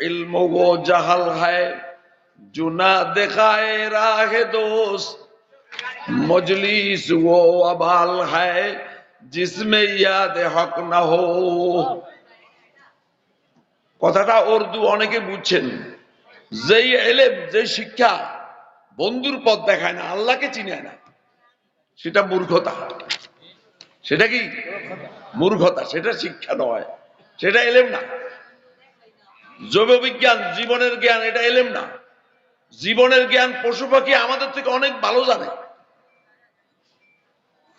इल्म वो जहल है जुना दिखाए राह दोस्त मजलिस वो अबाल है जिसमें याद हक না हो কথাটা উর্দু অনেকে বুঝছেন যেই এলেম যে শিক্ষা বন্ধুর পথ দেখায় না আল্লাহকে চিনে না সেটা মূর্খতা সেটা কি মূর্খতা সেটা শিক্ষা নয় সেটা এলেম না জৈব বিজ্ঞান জীবনের জ্ঞান, এটা এলেম না। জীবনের জ্ঞান পশু পাখি আমাদের থেকে অনেক ভালো জানে।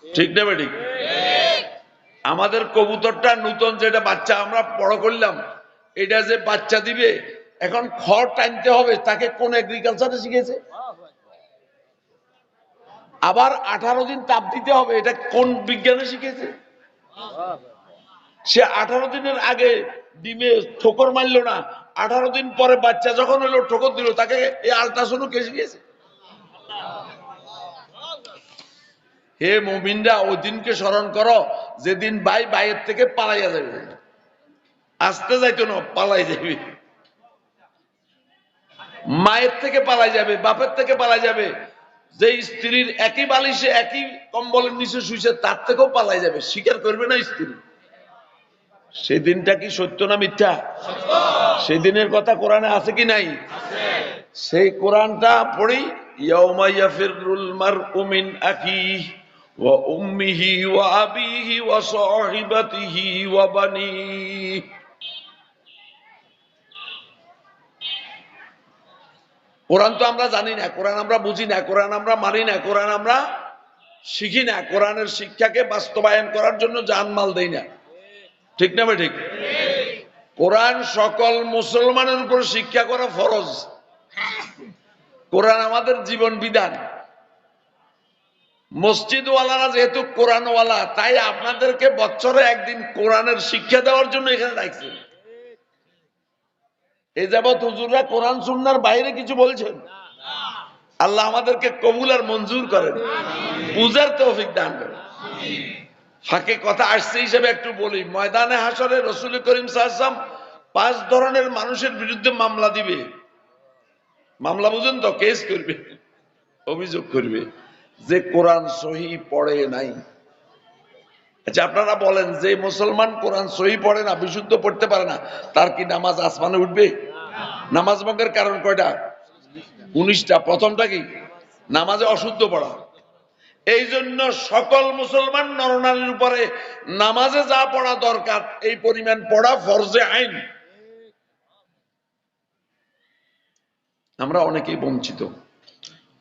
ঠিক নেবে ঠিক আমাদের কবুতরটা নূতন যেটা বাচ্চা আমরা বড় করলাম, এটা যে বাচ্চা দিবে, এখন খড় টানতে হবে, তাকে কোন এগ্রিকালচারে শিখেছে? আবার আঠারো দিন তাপ দিতে হবে, এটা কোন বিজ্ঞানে শিখেছে? সে আঠারো দিনের আগে ডিমে ঠোকর মারলো না, আঠারো দিন পরে বাচ্চা যখন হলো, ঠোকর দিল, তাকে এই আলট্রাসাউন্ড কে শিখেছে হে মোমিনরা, ওই দিনকে স্মরণ করো, যেদিন ভাই বাইরের থেকে পালাইয়া যাবে আসতে যাইতো না, পালাই যাবে মায়ের থেকে পালাই যাবে, বাপের থেকে পালাই যাবে। যে স্ত্রীর একই বালিশে একই কম্বলের নিচে শুয়েছে তার থেকেও পালাই যাবে। স্বীকার করবে না স্ত্রী। সেদিনটা কি সত্য না মিথ্যা? সেদিনের কথা কোরআনে আছে কি নাই? সেই কোরআনটা পড়ি কোরআন তো আমরা জানি না, কোরআন আমরা বুঝি না, কোরআন আমরা মানি না, কোরআন আমরা শিখি না। কোরআনের শিক্ষাকে বাস্তবায়ন করার জন্য জানমাল দেই না। ঠিক না ঠিক? কোরআন সকল মুসলমানের উপর শিক্ষা করা ফরজ। কোরআন আমাদের জীবন বিধান। মসজিদওয়ালারা যেহেতু কোরআনওয়ালা, তাই আপনাদেরকে বছরে একদিন কোরআনের শিক্ষা দেওয়ার জন্য এখানে রাখছে এ যাবৎ হুজুররা কোরআন সুন্নার বাইরে কিছু বলছেন? আল্লাহ আমাদেরকে কবুল আর মঞ্জুর করেন। পূজার তৌফিক দান করেন। ফাঁকে কথা আসছে হিসেবে একটু বলি। ময়দানে হাসরে রসুল করিম সাহসাম পাঁচ ধরনের মানুষের বিরুদ্ধে মামলা দিবে। মামলা বুঝেন তো? কেস করবে, অভিযোগ করবে। যে কোরআন সহি পড়ে নাই। আচ্ছা আপনারা বলেন, যে মুসলমান কোরআন সহি পড়ে না, বিশুদ্ধ পড়তে পারে না, তার কি নামাজ আসমানে উঠবে? নামাজ ভঙ্গের কারণ কয়টা? উনিশটা। প্রথমটা কি? নামাজে অশুদ্ধ পড়া। এই জন্য সকল মুসলমান নরনারীর উপরে নামাজে যা পড়া দরকার, এই পরিমাণ পড়া ফরজে আইন। আমরা অনেকেই বঞ্চিত।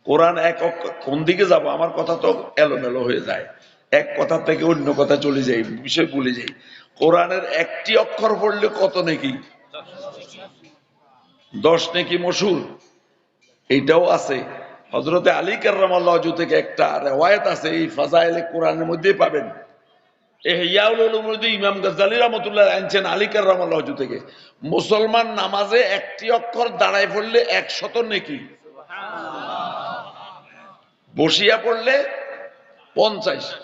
কোরআন এক কোন দিকে যাব? আমার কথা তো এলোমেলো হয়ে যায়। এক কথা থেকে অন্য কথা চলে যাই, বিষয় ভুলে যাই। কোরআনের একটি অক্ষর পড়লে কত নাকি? দশ নাকি মসুর। এইটাও আছে। হজরতে আলী কার্লামাল্লাহ থেকে একটা রেওয়ায়ত আছে এই ফাজাইলে কোরআনের মধ্যে পাবেন। ইমাম রহমতুল্লাহ আনছেন আলী থেকে। মুসলমান নামাজে একটি অক্ষর দাঁড়ায় পড়লে একশত নেকি? বসিয়া পড়লে পঞ্চাশ।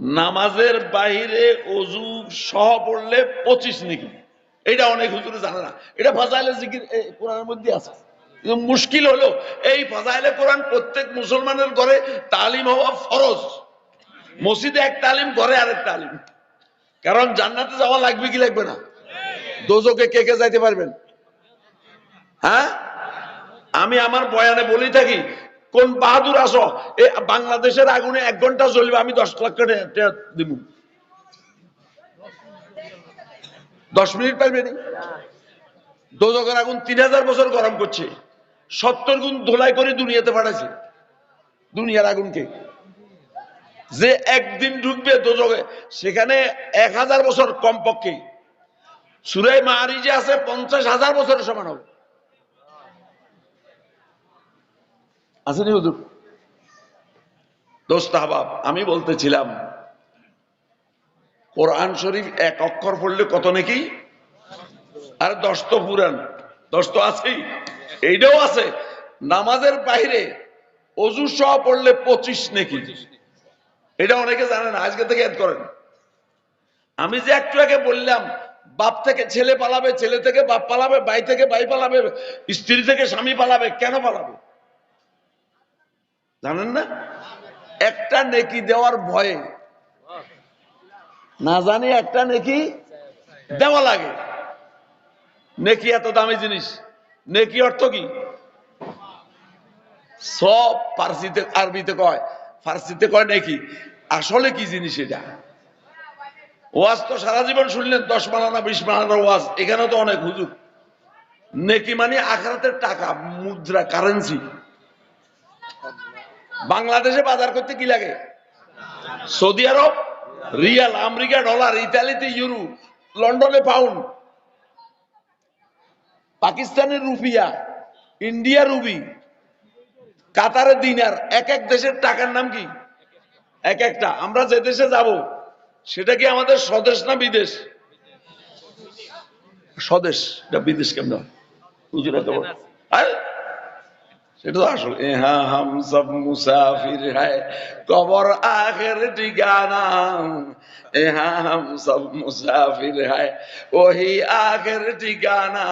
নামাজের বাহিরে অজু সহ পড়লে পঁচিশ নেকি? এটা অনেক হুজুরে জানে না। এটা ফাজাইলে জিকির কোরআনের মধ্যে আছে। মুশকিল হলো, এই ফাজাইলে কোরআন প্রত্যেক মুসলমানের ঘরে তালিম হওয়া ফরজ। মসজিদে এক তালিম, ঘরে আরেক তালিম। কারণ জান্নাতে যাওয়া লাগবে কি লাগবে না? দোজকে কে কে যাইতে পারবেন? হ্যাঁ? আমি আমার বয়ানে বলি থাকি, কোন বাহাদুর আসো, এ বাংলাদেশের আগুনে এক ঘণ্টা জ্বলবে, আমি দশ লাখ দিব দশ মিনিট পারবে নি? দোজকের আগুন তিন হাজার বছর গরম করছে। সত্তর গুণ ধোলাই করে দুনিয়াতে পাঠাইছে। দুনিয়ার আগুনকে। যে একদিন ঢুকবে দোজকে সেখানে এক হাজার বছর কমপক্ষে। সুরাই মাহারি যে আছে পঞ্চাশ হাজার বছরের সমান হবে। আসেনি হুজুর? দোস্ত আহবাব, আমি বলতেছিলাম, কোরআন শরীফ এক অক্ষর পড়লে কত নাকি? আর দশ তো পুরান দশ তো আছেই। এইটাও আছে। নামাজের বাইরে অজু সহ পড়লে পঁচিশ নাকি? এটা অনেকে জানেন, আজকে থেকে এড করেন। আমি যে একটু আগে বললাম, বাপ থেকে ছেলে পালাবে, ছেলে থেকে বাপ পালাবে বাই থেকে বাই পালাবে, স্ত্রী থেকে স্বামী পালাবে, কেন পালাবে? জানেন না? একটা নেকি দেওয়ার ভয়ে। না জানি একটা নেকি দেওয়া লাগে। নেকি এত দামি জিনিস। নেকি অর্থ কি? সব ফার্সিতে, আরবিতে কয়। ফার্সিতে কয় নেকি? আসলে কি জিনিস এটা? ওয়াজ তো সারা জীবন শুনলেন, দশ মালানা, বিশ মালানা ওয়াজ। এখানে তো অনেক হুজুর। নেকি মানে আখরাতের টাকা, মুদ্রা কারেন্সি বাংলাদেশে বাজার করতে কি লাগে? Saudi Arabia, riyal, America, dollar, ইতালিতে ইউরো, লন্ডনে পাউন্ড। পাকিস্তানের রুপিয়া, ইন্ডিয়া রুবি, কাতারের দিনার, এক এক দেশের টাকার নাম কি? এক একটা। আমরা যে দেশে যাব, সেটা কি আমাদের স্বদেশ না বিদেশ? স্বদেশ। এটা বিদেশ কেমন বুঝলে তো সেটা তো আসল। হ্যাঁ হাম সব মুসাফির হ্যায়, কবর আখের ঠিকানা। হ্যাঁ হাম সব মুসাফির হ্যায়, ওহি আখের ঠিকানা।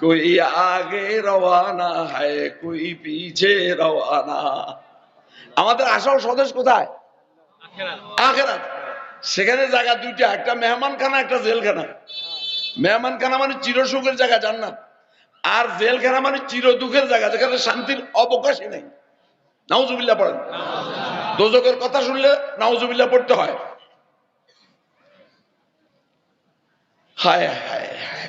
কোই আগে রওয়ানা হ্যায়, কোই পিছে রওয়ানা। আমাদের আসল স্বদেশ কোথায়? আখেরাত। সেখানে জায়গা দুইটা, একটা মেহমানখানা, একটা জেলখানা। মেহমানখানা মানে চিরসুখের জায়গা, জান্নাত। আর জেলখানা মানে চির দুঃখের জায়গা, যেখানে শান্তির অবকাশই নেই। নাউজুবিল্লাহ পড়েন। দোজকের কথা শুনলে নাউজুবিল্লাহ পড়তে হয়। হায় হায়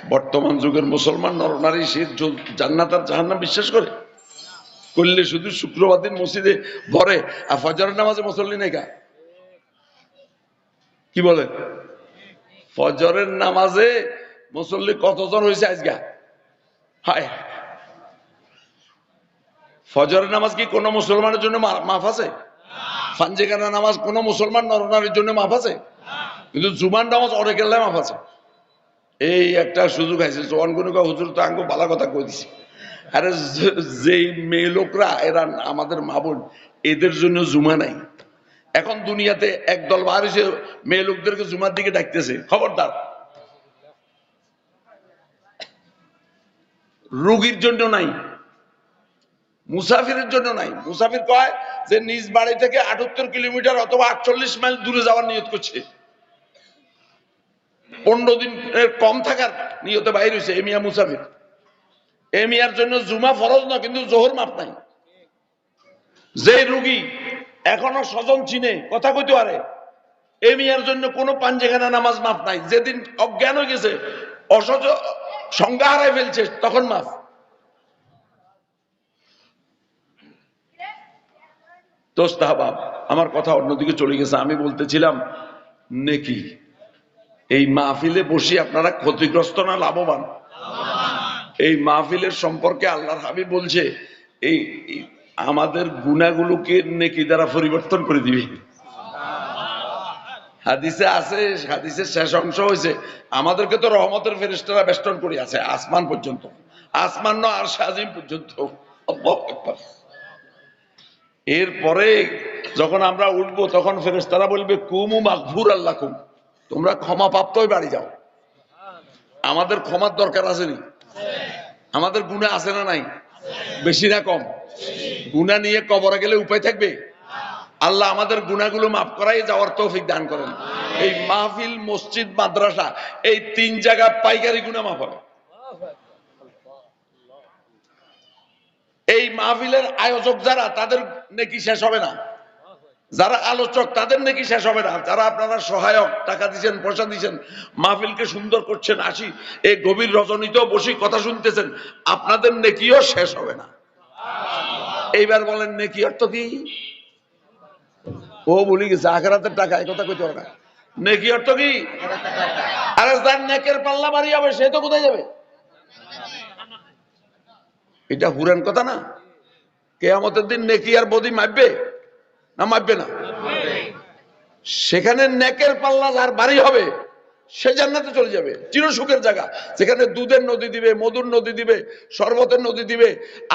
বর্তমান যুগের মুসলমান নরনারী সে জান্নাত আর জাহান্নাম বিশ্বাস করে? করলে শুধু শুক্রবার দিন মসজিদে ভরে আর ফজরের নামাজে মুসল্লি নেই কি? বলে? ফজরের নামাজে মুসল্লি কতজন হয়েছে আজকা হায়। ফজরের নামাজ কি কোনো মুসলমানের জন্য মাফ আছে? ফাঞ্জেখানা নামাজ কোনো মুসলমান নরনারীর জন্য মাফ আছে? কিন্তু জুমান নামাজ অনেক এলাকায় মাফ আছে। এই একটা সুযোগ আছে, জোয়ান কোনো হুজুর তো আঙ্গো ভালো কথা কই দিছি। আরে যেই মেয়ে লোকরা, এরা আমাদের মা বোন, এদের জন্য জুমা নাই। এখন দুনিয়াতে একদল হয়েছে মেয়ে লোকদেরকে জুমার দিকে ডাকতেছে। খবরদার। রোগীর জন্য নাই। মুসাফিরের জন্য নাই। মুসাফির কয় যে নিজ বাড়ি থেকে আটাত্তর কিলোমিটার অথবা আটচল্লিশ মাইল দূরে যাওয়ার নিয়ত করছে। পনেরো দিনের কম থাকার নিয়তে বাইর হয়েছে এমিয়া মুসাফির। এমিয়ার জন্য জুমা ফরজ না কিন্তু জোহর মাপ নাই। যে রুগী এখনও স্বজন চিনে, কথা কইতে পারে এমিয়ার জন্য কোনো পাঞ্জেখানা নামাজ মাপ নাই। যেদিন অজ্ঞান হয়ে গেছে অসজ সংজ্ঞা হারাই ফেলছে, তখন মাফ। তোস্তাহবাব আমার কথা অন্যদিকে চলে গেছে। আমি বলতেছিলাম, নেকি, এই মাহফিলে বসে আপনারা ক্ষতিগ্রস্ত না লাভবান? এই মাহফিলের সম্পর্কে আল্লাহর হাবি বলছে, এই এই, আমাদের গুণাগুলোকে নেকি দ্বারা পরিবর্তন করে দিবে। হাদিসে আছে, হাদিসের শেষ অংশ হয়েছে আমাদেরকে তো রহমতের ফেরেস্তারা বেষ্টন করে আছে আসমান পর্যন্ত। আসমান ন আর সাজিম পর্যন্ত। এরপরে যখন আমরা উঠবো, তখন ফেরেস্তারা বলবে, কুমু মাকভুর আল্লাহ কুম তোমরা ক্ষমা প্রাপ্তই বাড়ি যাও। আমাদের ক্ষমার দরকার আসেনি আমাদের গুণা আছে না নাই? বেশি না কম? গুণা নিয়ে কবরে গেলে উপায় থাকবে? আল্লাহ আমাদের গুণাগুলো মাফ করাই যাওয়ার তৌফিক দান করেন। এই মাহফিল, মসজিদ, মাদ্রাসা, এই তিন জায়গা পাইকারি গুণা মাফ হবে। এই মাহফিলের আয়োজক যারা, তাদের নাকি শেষ হবে না। যারা আলোচক, তাদের নাকি শেষ হবে না। যারা আপনারা সহায়ক, টাকা দিচ্ছেন পয়সা দিচ্ছেন মাহফিলকে সুন্দর করছেন, আসি, এই গভীর রজনীতেও বসে কথা শুনতেছেন, আপনাদের নেকিও শেষ হবে না। এইবার বলেন, নেকি অর্থ কি? ও বলি গেছে, আখেরাতের টাকা, এই কথা কইতে পারে না। নেকি অর্থ কি? আরে যার নেকের পাল্লা বাড়ি হবে, সে তো কোথায় যাবে? এটা হুরান কথা না? কেয়ামতের দিন নেকি আর বদি মাপবে না মাপবে না? সেখানে নেকের পাল্লা যার বাড়ি হবে, সে জান্নাতে চলে যাবে, চিরসুখের জায়গা। যেখানে দুধের নদী দিবে, মধুর নদী দিবে, শরবতের নদী দিবে,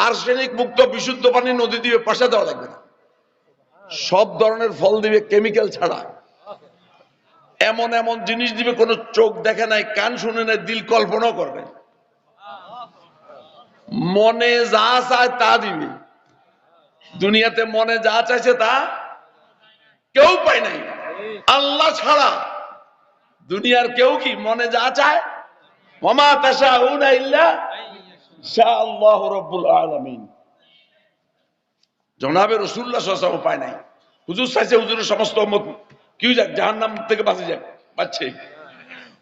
আর্সেনিক মুক্ত বিশুদ্ধ পানির নদী দিবে পয়সা দেওয়া লাগবে না। সব ধরনের ফল দিবে কেমিক্যাল ছাড়া। এমন এমন জিনিস দিবে, কোনো চোখ দেখে নাই, কান শুনে নাই, দিল কল্পনাও করবে মনে যা চায় তা দিবে। দুনিয়াতে মনে যা চাইছে তা কেউ পায় নাই। আল্লাহ ছাড়া দুনিয়ার কেউ কি মনে যা চায়? মামা তাসা ইল্লা শাহ আল্লাহ রব্বুল আলামিন। জনাবে রসুল্লাহ আলাইহি পায় নাই। হুজুর চাইছে হুজুরের সমস্ত উম্মত কি যাক, জাহান্নাম থেকে বাঁচে যাক পাচ্ছে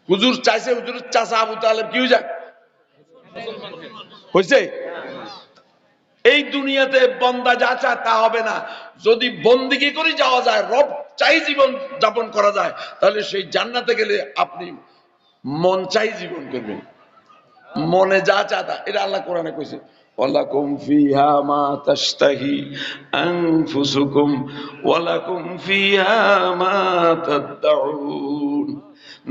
হুজুর চাইছে হুজুরের চাচা আবু তালেব কি যাক। হয়েছে এই দুনিয়াতে বন্দা যা চায় তা হবে না। যদি বন্দিকে করে যাওয়া যায়, রব চাই জীবন যাপন করা যায়, তাহলে সেই জান্নাতে গেলে আপনি মন চাই জীবন করবেন। মনে যা চা তা, এটা আল্লাহ কোরআনে কইছে। ওয়ালাকুম ফিহা মা তাশতাহি আনফুসুকুম ওয়ালাকুম ফিহা মা তাদউন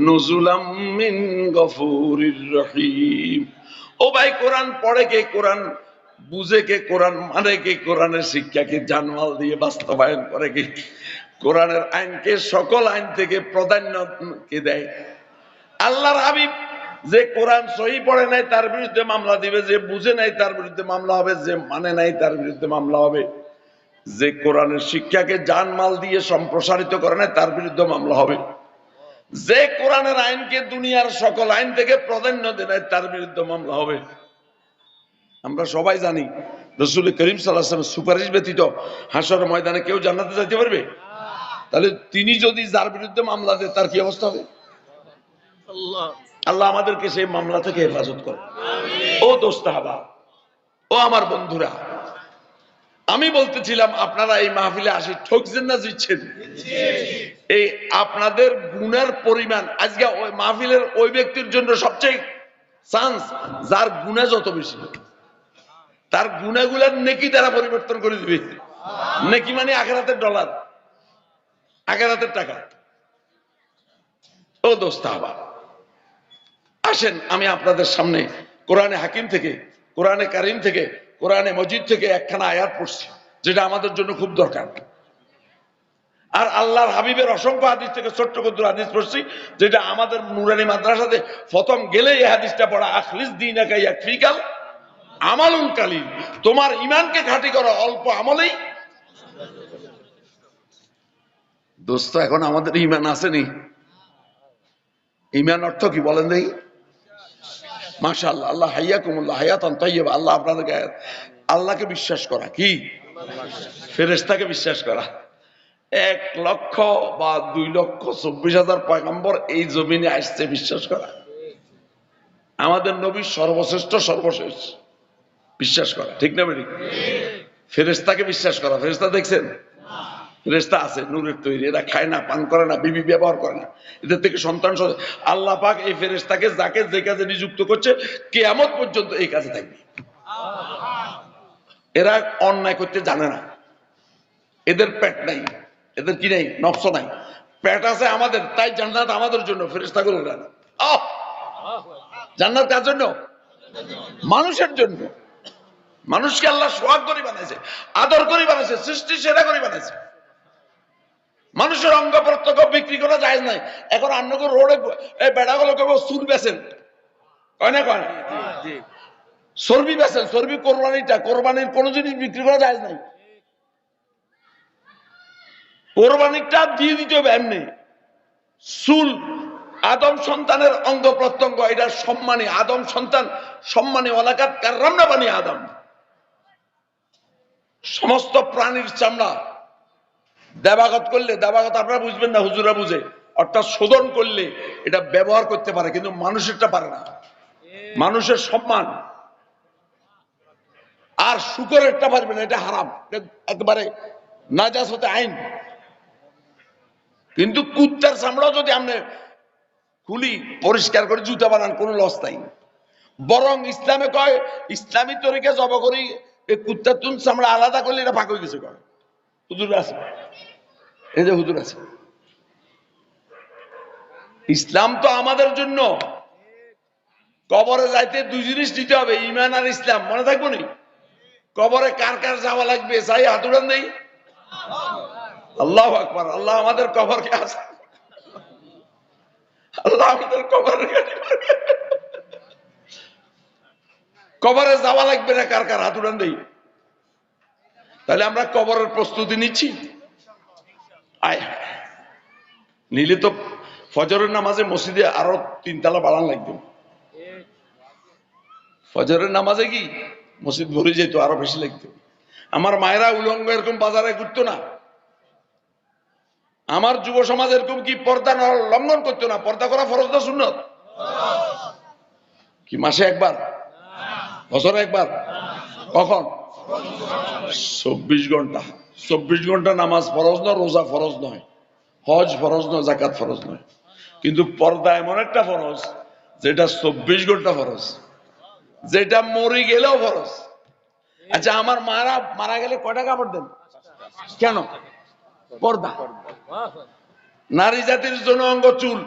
নুজুলাম মিন গফুরির রহিম ও ভাই, কোরআন পড়ে কে কোরআন? বুঝে কে কোরআন? মানে কে কোরআনের শিক্ষাকে জানমাল দিয়ে বাস্তবায়ন করে কে? কোরআনের আইনকে সকল আইন থেকে প্রাধান্য কে দেয়? আল্লাহর হাবিব যে কোরআন সহি পড়ে নাই, তার বিরুদ্ধে মামলা দিবে, যে বুঝে নাই, তার বিরুদ্ধে মামলা হবে, যে মানে নাই, তার বিরুদ্ধে মামলা হবে। যে কোরআনের শিক্ষাকে জানমাল দিয়ে সম্প্রসারিত করে নাই, তার বিরুদ্ধে মামলা হবে। যে কোরআনের আইনকে দুনিয়ার সকল আইন থেকে প্রাধান্য দেয় তার বিরুদ্ধে মামলা হবে। আমরা সবাই জানি, রসুল করিম সাল্লাহামের সুপারিশ ব্যতীত হাসর ময়দানে কেউ জান্নাতে যাইতে পারবে? তাহলে তিনি যদি যার বিরুদ্ধে মামলা দেয়, তার কি অবস্থা হবে? আল্লাহ। আমাদেরকে সেই মামলা থেকে হেফাজত করে। ও দোস্তাহাবা ও আমার বন্ধুরা, আমি বলতেছিলাম, আপনারা এই মাহফিলে আসি, ঠকছেন না, জিতছেন? এই আপনাদের গুণের পরিমাণ, আজকে ওই মাহফিলের ওই ব্যক্তির জন্য সবচেয়ে চান্স যার গুণা যত বেশি, তার গুণাগুলার নেকি তারা পরিবর্তন করে দিবে। নেকি মানে আখেরাতের ডলার আখেরাতের টাকা। ও দোস্তাহাবা আসেন, আমি আপনাদের সামনে কোরআনে হাকিম থেকে, কোরআনে কারিম থেকে, কোরআনে মজিদ থেকে একখানা আয়াত পড়ছি, যেটা আমাদের জন্য খুব দরকার। আর আল্লাহর হাবিবের অসংখ্য হাদিস থেকে ছোট্ট ক্ষুদ্র হাদিস পড়ছি, যেটা আমাদের নুরানি মাদ্রাসাতে প্রথম গেলে এই হাদিসটা পড়া, আখলিস দিন ফিকাল আমালুন কালিল তোমার ইমানকে খাঁটি করো অল্প আমলেই। দোস্ত, এখন আমাদের ইমান আসেনি। ইমান অর্থ কি বলেন দেখি। মাশাআল্লাহ, আল্লাহ হাইয়া কুমুল্লাহ হায়াতান তাইয়্যিব, আল্লাহ আপনাদেরকে, আল্লাহকে বিশ্বাস করা কি? ফেরেশতাকে বিশ্বাস করা। এক লক্ষ বা দুই লক্ষ চব্বিশ হাজার পয়গম্বর এই জমিনে আসছে বিশ্বাস করা। আমাদের নবী সর্বশ্রেষ্ঠ, সর্বশেষ। বিশ্বাস করা, ঠিক না বেরি ফেরেশতাকে বিশ্বাস করা। ফেরেশতা দেখছেন? ফেরেশতা আছে, নূরের তৈরি। এরা খায় না, পান করে না, বিবি ব্যবহার করে না। এদের থেকে সন্তান আল্লাহ পাক এই ফেরেশতাকে, যাকে যে কাজে নিযুক্ত করছে, কেয়ামত পর্যন্ত এই কাজে থাকবে। এরা অন্যায় করতে জানে না। এদের পেট নাই, এদের কি নেই, নফস নাই। পেট আছে আমাদের, তাই জান্নাত আমাদের জন্য ফেরেশতা করে না। জান্নাত কার জন্য? মানুষের জন্য। মানুষকে আল্লাহ সোহাগ করে বানাইছে, আদর করে বানাইছে, সৃষ্টি সেরা করে বানাইছে। মানুষের অঙ্গ প্রত্যঙ্গ বিক্রি করা যায় নাই। এখন অন্যকে রোডে এই বেড়াগুলো কেবল সুর বেছেন। কয় না কয় চর্বি বেছেন চর্বি কোরবানিটা কোরবানির কোন জিনিস বিক্রি করা যায় নাই। কোরবানিটা দিয়ে দিতে হবে এমনি। চুল আদম সন্তানের অঙ্গ প্রত্যঙ্গ এটা সম্মানী। আদম সন্তান সম্মানে সম্মানী কার কার্রামনা বানি আদম। সমস্ত প্রাণীর চামড়া দেবাগত করলে, দেবাগত আপনারা বুঝবেন না হুজুরা বুঝে। অর্থাৎ শোধন করলে এটা ব্যবহার করতে পারে, কিন্তু মানুষেরটা পারে না। মানুষের সম্মান। আর শুকরেরটা পারবে না, এটা হারাম। একবারে নাজাস হতে আইন। কিন্তু কুত্তার চামড়াও যদি আপনি খুলি, পরিষ্কার করে জুতা বানান, কোনো লস নাই। বরং ইসলামে কয়, ইসলামী তরিকে জব করি কুত্তার তুন চামড়া আলাদা করলে এটা ফাঁক হয়ে গেছে কয়। হুজুর আছে। এই যে হুজুর আছে। ইসলাম তো আমাদের জন্য। কবরে যাইতে দুই জিনিস দিতে হবে ইমান আর ইসলাম। মনে থাকব নি? কবরে কার কার যাওয়া লাগবে চাই হাতুড়ান নেই আল্লাহ আকবার, আল্লাহ আমাদের কবরকে আসা আল্লাহ আমাদের কবরের গাড়ি কবরে যাওয়া লাগবে না, কার কার হাত উড়ান দেই। তাহলে আমরা কবরের প্রস্তুতি নিচ্ছি। নিলে তো ফজরের নামাজে মসজিদে আরও তিনতলা বাড়ান লাগবে। ফজরের নামাজে কি মসজিদ ভরে যেত, আরও বেশি লাগতো। আমার মায়েরা উলঙ্গ এরকম বাজারে ঘুরতো না। আমার যুব সমাজ এরকম কি পর্দা লঙ্ঘন করতো না? পর্দা করা ফরজ না সুন্নত? কি মাসে একবার? বছরে একবার? কখন? চব্বিশ ঘণ্টা। চব্বিশ ঘণ্টা নামাজ ফরজ নয়, রোজা ফরজ নয়, হজ ফরজ নয় জাকাত ফরজ নয়। কিন্তু পর্দা এমন একটা ফরজ, যেটা চব্বিশ ঘণ্টা ফরজ, যেটা মরে গেলেও ফরজ। আচ্ছা আমার মারা মারা গেলে কয়টা কাপড় দেন? কেন? পর্দা। নারী জাতির জন্য অঙ্গ চুল।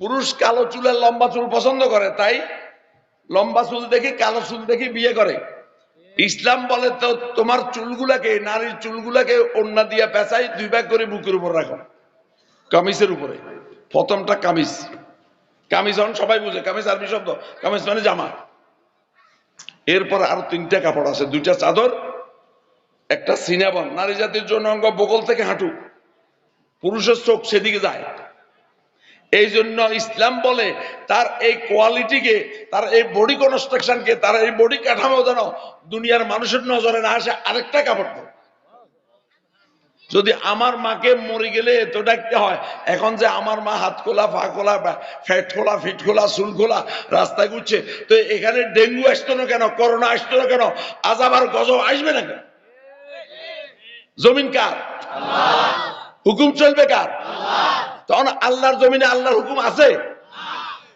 পুরুষ কালো চুলের লম্বা চুল পছন্দ করে, তাই লম্বা চুল দেখে কালো চুল দেখে বিয়ে করে। ইসলাম বলে তো তোমার চুলগুলাকে, নারীর চুলগুলাকে অন্যা দিয়া পেঁচাই দুই ভাগ করে বুকের উপর রাখো, কামিজের উপরে। প্রথমটা কামিজ। কামিজ হন সবাই বুঝে, কামিজ আরবি শব্দ, কামিজ মানে জামা। এরপর আরও তিনটা কাপড় আছে, দুইটা চাদর, একটা সিনেবন। নারী জাতির জন্য অঙ্গ বগল থেকে হাঁটু, পুরুষের চোখ সেদিকে যায়। এই জন্য ইসলাম বলে, তার এই কোয়ালিটিকে, তার এই বডি কনস্ট্রাকশনকে তার এই বডি কাঠামো যেন দুনিয়ার মানুষের নজরে না আসে, আরেকটা কাপড় দাও। যদি আমার মাকে মরে গেলে এত ডাকতে হয়, এখন যে আমার মা হাত খোলা, পা খোলা ফ্যাট খোলা ফিট খোলা, চুল খোলা, রাস্তায় ঘুরছে, তো এখানে ডেঙ্গু আসতো না কেন, করোনা আসতো না কেন, আজাব আর গজব আসবে না কেন? জমিন কার? হুকুম চলবে কার? তখন আল্লাহর জমিনে আল্লাহর হুকুম আছে?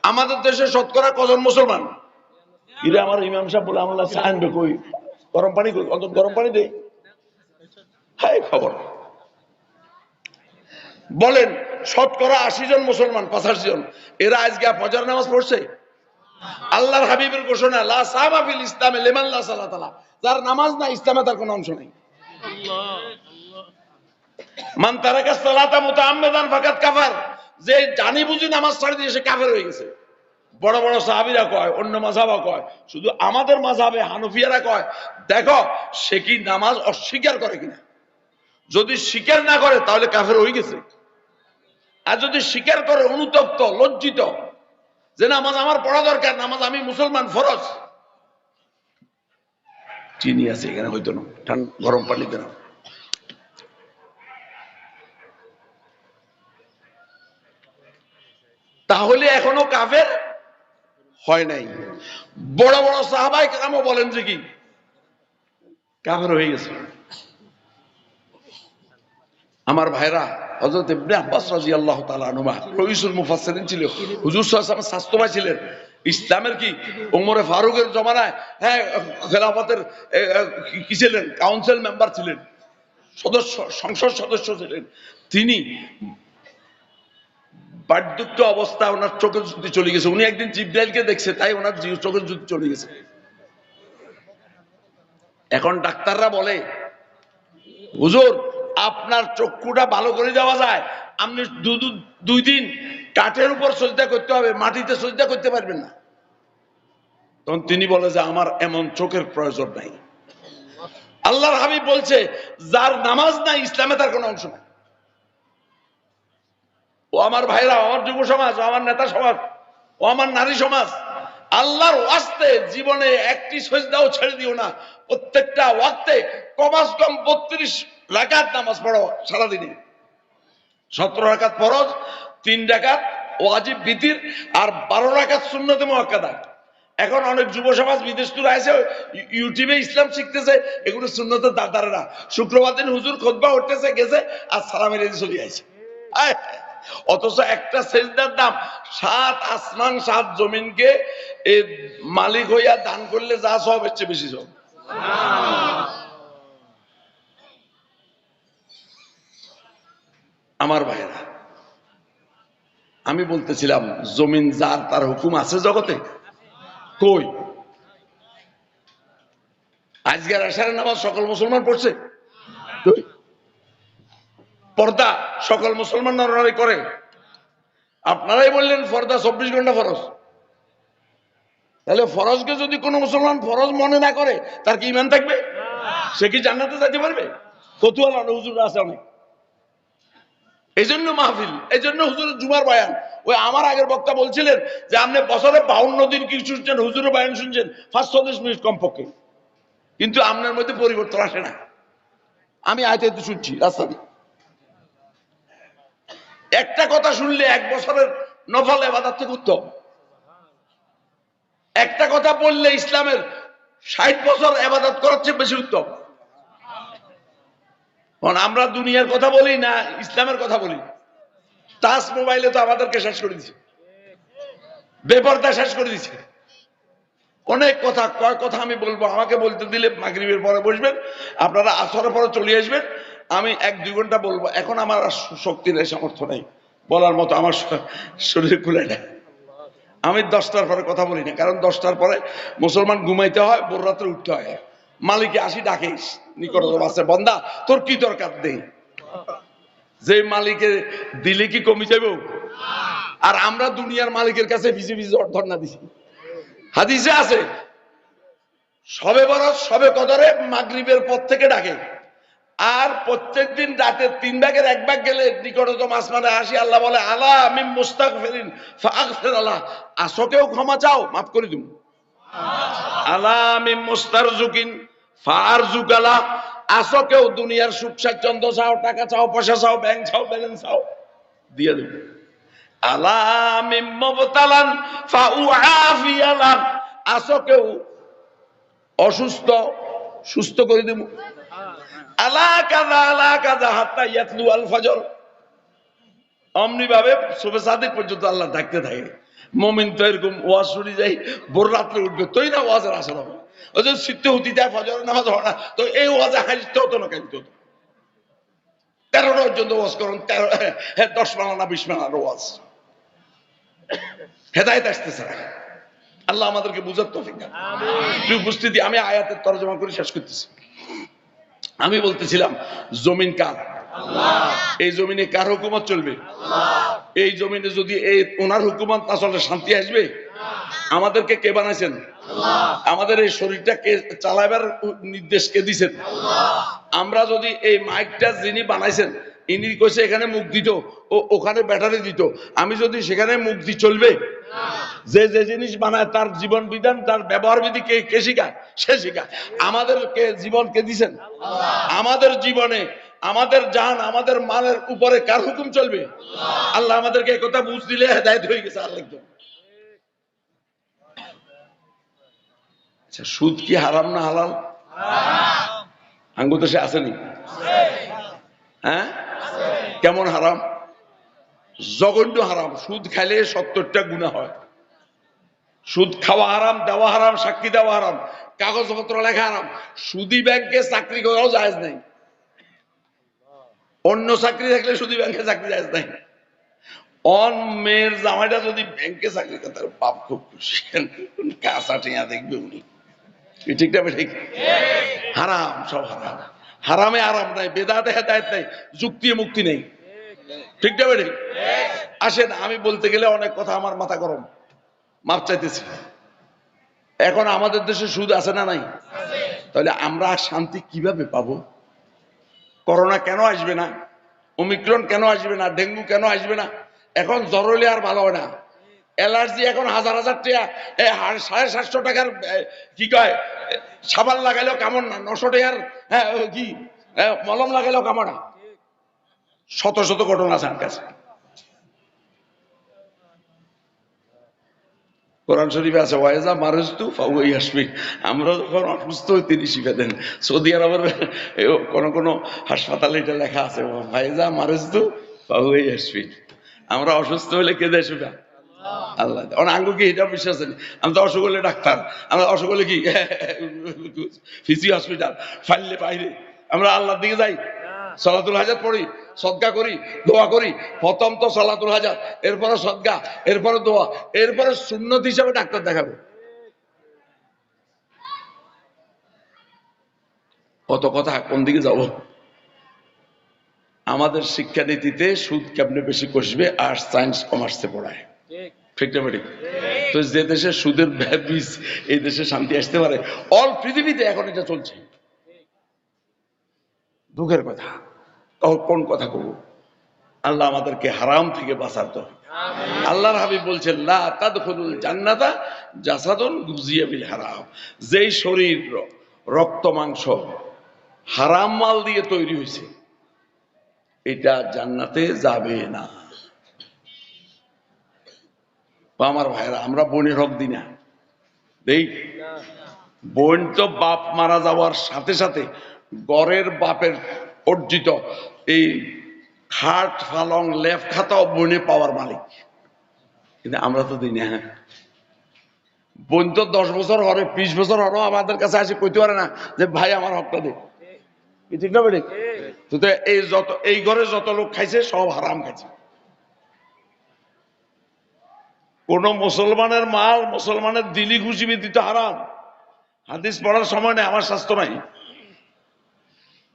আমাদের দেশে শতকরা কজন মুসলমান? ইরে আমার ইমাম সাহেব বলে আমার চা আনবে কই? গরম পানি কই? অন্তত গরম পানি দে। হাই খবর। বলেন, শতকরা আশি জন মুসলমান, পঁচাশি জন। এরা আজকে ফজর নামাজ পড়ছে? আল্লাহর হাবিবের ঘোষণা, লা সাহাবা ফিল ইসলামে লেমান লা সালাত আলা। যার নামাজ না ইসলামে তার কোনো অংশ নেই। মান তারাকা সালাতা মুতাআম্মিদান ফাকাত কাফার। যে জানি বুঝি নামাজ ছাড়ি দিয়ে সে কাফের হয়ে গেছে। বড় বড় সাহাবীরা কয়, অন্য মাযহাবা কয়, শুধু আমাদের মাযহাবে হানফিয়ারা কয়, দেখো সে কি নামাজ অস্বীকার করে কিনা? যদি স্বীকার না করে, তাহলে কাফের হয়ে গেছে। আর যদি স্বীকার করে অনুতপ্ত, লজ্জিত, যে নামাজ আমার পড়া দরকার, নামাজ আমি মুসলমান, ফরজ। চিনি আছে এখানে, হয়তো না। ঠান্ডা গরম পানিতে না। তাহলে এখনও কাফের? হয় নাই। বড় বড় সাহাবাই কামও বলেন যে কি? কাফের হয়ে গেছে। আমার ভাইরা হযরত ইবনে আব্বাস তাআলা আনহুমা রইসুল মুফাসসিরিন ছিল। হুজুর সাল্লাল্লাহু আলাইহি ওয়াসাল্লাম স্বাস্থ্য ভাই ছিলেন। ইসলামের কি? ওমরে ফারুকের জমানায় হ্যাঁ খেলাফতের কি ছিলেন? কাউন্সিল মেম্বার ছিলেন। সদস্য সংসদ সদস্য ছিলেন। তিনি বার্ধক্য অবস্থা ওনার চোখের জ্যোতি চলে গেছে। উনি একদিন জিব্রাইলকে দেখছে, তাই ওনার চোখের জ্যোতি চলে গেছে। এখন ডাক্তাররা বলে, হুজুর, আপনার চক্ষুটা ভালো করে দেওয়া যায়। আপনি দুই দিন কাঠের উপর সজ্জা করতে হবে, মাটিতে সজ্জা করতে পারবেন না। তখন তিনি বলে যে, আমার এমন চোখের প্রয়োজন নাই। আল্লাহর হাবিব বলছে, যার নামাজ নাই, ইসলামে তার কোনো অংশ নাই। ও আমার ভাইরা আমার যুব সমাজ আমার নেতা সমাজ ও আমার নারী সমাজ আল্লাহর ওয়াস্তে জীবনে একটি সজদাও ছেড়ে দিও না। প্রত্যেকটা ওয়াক্তে কমাস কম বত্রিশ রাকাত নামাজ পড়ো সারাদিনে। সতেরো রাকাত ফরজ তিন রাকাত ওয়াজিব বিতির আর বারো রাকাত শূন্যতে মহাক্কাদা এখন অনেক যুব সমাজ বিদেশ তুলে আছে ইউটিউবে ইসলাম শিখতেছে এগুলো শূন্যতে দাদারে না শুক্রবার দিন হুজুর খোদবা উঠতেছে গেছে আর সালামের চলে আয়, অথচ একটা সেজদার দাম সাত আসমান, সাত জমিনকে মালিক হইয়া দান করলে যা সব চেয়ে বেশি সব। আমার ভাইয়েরা, আমি বলতেছিলাম, জমিন যার তার হুকুম আছে জগতে? কই? আজকের আশারের নামাজ সকল মুসলমান পড়ছে? পর্দা সকল মুসলমান নরনারী করে। আপনারাই বললেন ফরদা চব্বিশ ঘণ্টা ফরজ। তাহলে ফরজকে যদি কোনো মুসলমান ফরজ মনে না করে, তার কি ইমান থাকবে? সে কি জান্নাতে যেতে পারবে? কতুয়াল হুজুর আছে অনেক। এই জন্য মাহফিল এই জন্য হুজুরের জুমার বায়ান। ওই আমার আগের বক্তা বলছিলেন যে, আপনি বছরে বাউন্ন দিন কি শুনছেন, হুজুরের বায়ান শুনছেন? পাঁচ চল্লিশ মিনিট কমপক্ষে। কিন্তু আপনার মধ্যে পরিবর্তন আসে না। আমি আয়তে শুনছি, রাস্তা দিয়ে। একটা কথা শুনলে এক বছরের নফল এবাদার থেকে উত্তম। একটা কথা বললে ইসলামের ষাট বছর এবাদত করার চেয়ে বেশি উত্তম। আমরা দুনিয়ার কথা বলি না ইসলামের কথা বলি। তাস মোবাইলে তো আমাদেরকে শেষ করে দিচ্ছে বেপরদা শেষ করে দিচ্ছে অনেক কথা, কয় কথা আমি বলব, আমাকে বলতে দিলে মাগরিবের পরে বসবেন, আপনারা আসরের পরে চলে আসবেন। আমি এক দুই ঘণ্টা বলব, এখন আমার আর শক্তি নেই সামর্থ্য নেই। বলার মতো আমার শরীর খুলে নেয় আমি দশটার পরে কথা বলি না, কারণ দশটার পরে মুসলমান ঘুমাইতে হয় বোর রাত্রে উঠতে হয়। মালিকে আসি ডাকে নিকটতম আছে, বন্দা, তোর কি দরকার দেই যে মালিকে দিলে কি কমি যাবে আর আমরা দুনিয়ার মালিকের কাছে ভিজে ভিজে ধর্ণা দিছি। হাদিসে আছে, সবে বরস সবে কদরে মাগরিবের পর থেকে ডাকে। আর প্রত্যেক দিন রাতের তিন ভাগের এক ভাগ গেলে নিকটতম আসমানে আসি, আল্লাহ বলে, আলা আমি মুস্তাক ফেরিন ফাগফির আল্লাহ আসকেও ক্ষমা চাও, মাফ করে দিন আলা আমি মুস্তার জুকিন ফার জুকালা আসকেও দুনিয়ার সুখ স্বাচ্ছন্দ্য চাও, টাকা চাও, পয়সা চাও, ব্যাংক চাও, ব্যালেন্স চাও, দিয়ে দেব। আলা আমি মবতালান আসকেও অসুস্থ, সুস্থ করে দেব। আলা কাদা আলা কাদা হাত্তা ইয়াতলু আল ফজর। অমনি ভাবে শুভে সাদিক পর্যন্ত আল্লাহ ডাকতে থাকে। মমিন তো এরকম ওয়াজ শুনে যাই ভোর রাত্রে উঠবে তোই না ওয়াজের আসর হবে? ওই যে সিদ্ধ হতি যায় ফজর নামাজ হয় না তো এই ওয়াজে হাসতে হতো না কাঁদতে হতো? তেরো পর্যন্ত ওয়াজ করুন তেরো দশ না বিশ মানার ওয়াজ। হেদায়ত আসতেছে না। আল্লাহ আমাদেরকে বুঝার উপস্থিতি আমি আয়াতের তরজমা করে শেষ করতেছি। আমি বলতেছিলাম জমিন কার? এই জমিনে কার হুকুমত চলবে? এই জমিনে যদি এই ওনার হুকুমত আসলে শান্তি আসবে? আমাদেরকে কে বানাইছেন? আমাদের এই শরীরটা কে চালাবার নির্দেশ কে দিছেন? আমরা যদি এই মাইকটা যিনি বানাইছেন ইনি কইছে, এখানে মুখ দিত, ও, ওখানে ব্যাটারি দিত। আমি যদি সেখানে মুখ দি চলবে? যে যে জিনিস বানায়, তার জীবন বিধান, তার ব্যবহার বিধি কে কে শিখায়? সে শিখায়। আমাদেরকে জীবন কে দিছেন? আমাদের জীবনে, আমাদের জান, আমাদের মানের উপরে কার হুকুম চলবে? আল্লাহ আমাদেরকে একথা বুঝ দিলে হেদায়ত হয়ে গেছে আল্লাহ একদম আচ্ছা সুদ কি হারাম না হালাল? আঙ্গুর দেশে আসেনি। হ্যাঁ? কেমন হারাম? জঘন্য হারাম। সুদ খাইলে সত্তরটা গুণা হয়। সুদ খাওয়া হারাম দেওয়া হারাম সাক্ষী দেওয়া হারাম কাগজপত্র লেখা হারাম। সুদি ব্যাংকে চাকরি করাও জায়জ নাই। অন্য চাকরি থাকলে সুদি ব্যাংকে চাকরি জায়জ নাই। অন মেয়ের জামাইটা যদি ব্যাংকে চাকরি করে তার বাপ খুব খুশি। কাঁচা টিয়া দেখবে উনি। ঠিক না ঠিক। হারাম সব হারাম। হারামে আরাম নাই বেদাতে হেদায়ত নাই যুক্তি মুক্তি নেই। ঠিক না ঠিক আসেন, আমি বলতে গেলে অনেক কথা আমার মাথা গরম। মাপ চাইতেছি। এখন আমাদের দেশে সুদ আছে না নাই? তাহলে আমরা শান্তি কীভাবে পাবো? করোনা কেন আসবে না? ওমিক্রন কেন আসবে না? ডেঙ্গু কেন আসবে না? এখন জ্বর হলে আর ভালো হয় না। অ্যালার্জি এখন হাজার হাজার টাকা সাড়ে সাতশো টাকার কি কয় সাবান লাগাইলেও কামড় না। নশো টাকার হ্যাঁ কি মলম লাগাইলেও কামড় না। শত শত ঘটনা আছে আমার কাছে। কোরআন শরীফে আছে, ওয়াইজা মারুস্তু ফাউই আসবি আমরা যখন অসুস্থ হই, তিনি শিখে দেন। সৌদি আরবের কোন কোন হাসপাতালে এটা লেখা আছে, ওয়াইজা মারুস্তু ফাউই আসবি আমরা অসুস্থ হলে কে দেয় সেটা আল্লাহ। অনেক আঙ্গু কি এটা বিশ্বাস নেই আমি তো অসুখ হলে ডাক্তার। আমরা অসুখ হলে কি? ফিজি হসপিটাল। ফাইলে বাইরে। আমরা আল্লাহর দিকে যাই। সলাতুল হাজার পড়ি। সদকা করি দোয়া করি। প্রথম তো সলাতুল হাজার এরপরে সদকা এরপরে দোয়া এরপরে সুন্নত হিসাবে ডাক্তার দেখাবো। কত কথা কোন দিকে যাব? আমাদের শিক্ষানীতিতে সুদ কেমনে বেশি কষবে আর সায়েন্স কমার্সে পড়ায়। ঠিক। না বেঠিক? তো যে দেশে সুদের বীজ এই দেশে শান্তি আসতে পারে অল পৃথিবীতে এখন এটা চলছে। দুঃখের কথা। তখন কোন কথা কব। আল্লাহ আমাদেরকে হারাম থেকে বাঁচাতো আল্লাহর হাবিব বলছেন লা তাদখুলুল জান্নাতা জাসাদুন গুজিয়া বিল হারাম। যেই শরীর রক্ত মাংস হারাম মাল দিয়ে তৈরি হয়েছে এটা জান্নাতে যাবে না। আমার ভাইরা আমরা বোনের হক দিই না। দেই? বোন তো বাপ মারা যাওয়ার সাথে সাথে গড়ের বাপের অর্জিত এই খাট ফালং লেফ খাতাও বনে পাওয়ার মালিক। কিন্তু আমরা তো দিই না হ্যাঁ। বোন তো দশ বছর হরে, বিশ বছর হরো আমাদের কাছে আসে, কইতে পারে না যে, ভাই, আমার হকটা দে। ঠিক না বেড়ে তো এই যত, এই ঘরে যত লোক খাইছে, সব হারাম খাইছে। কোন মুসলমানের মাল, মুসলমানের দিলি খুশি দিতে হারাম। হাদিস পড়ার সময় নেই, আমার স্বাস্থ্য নাই।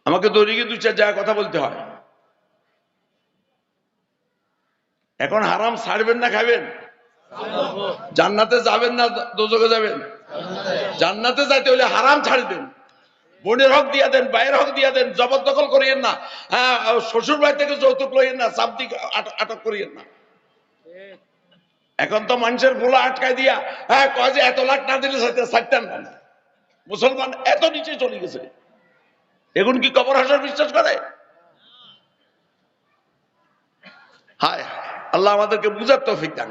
আমাকে দৈনিকে দু চার জায়গায় কথা বলতে হয়। এখন হারাম ছাড়বেন না খাবেন জান্নাতে যাবেন না দোজকে যাবেন? জান্নাতে যাইতে হলে হারাম ছাড়ি দেন। বোনের হক দিয়া দেন বাইরের হক দিয়া দেন জবরদখল করিয়েন না। হ্যাঁ শ্বশুর বাড়ি থেকে যৌতুক লইয়েন না চাপদি আটক করিয়েন না। এখন তো মানুষের গোলা আটকায় দিয়া হ্যাঁ কয় যে এত লাখ না দিলে সাইতেন না মুসলমান এত নিচে চলে গেছে। এখন কি কবর হাসার বিশ্বাস করে হায় আল্লাহ আমাদেরকে বুঝার তৌফিক দান।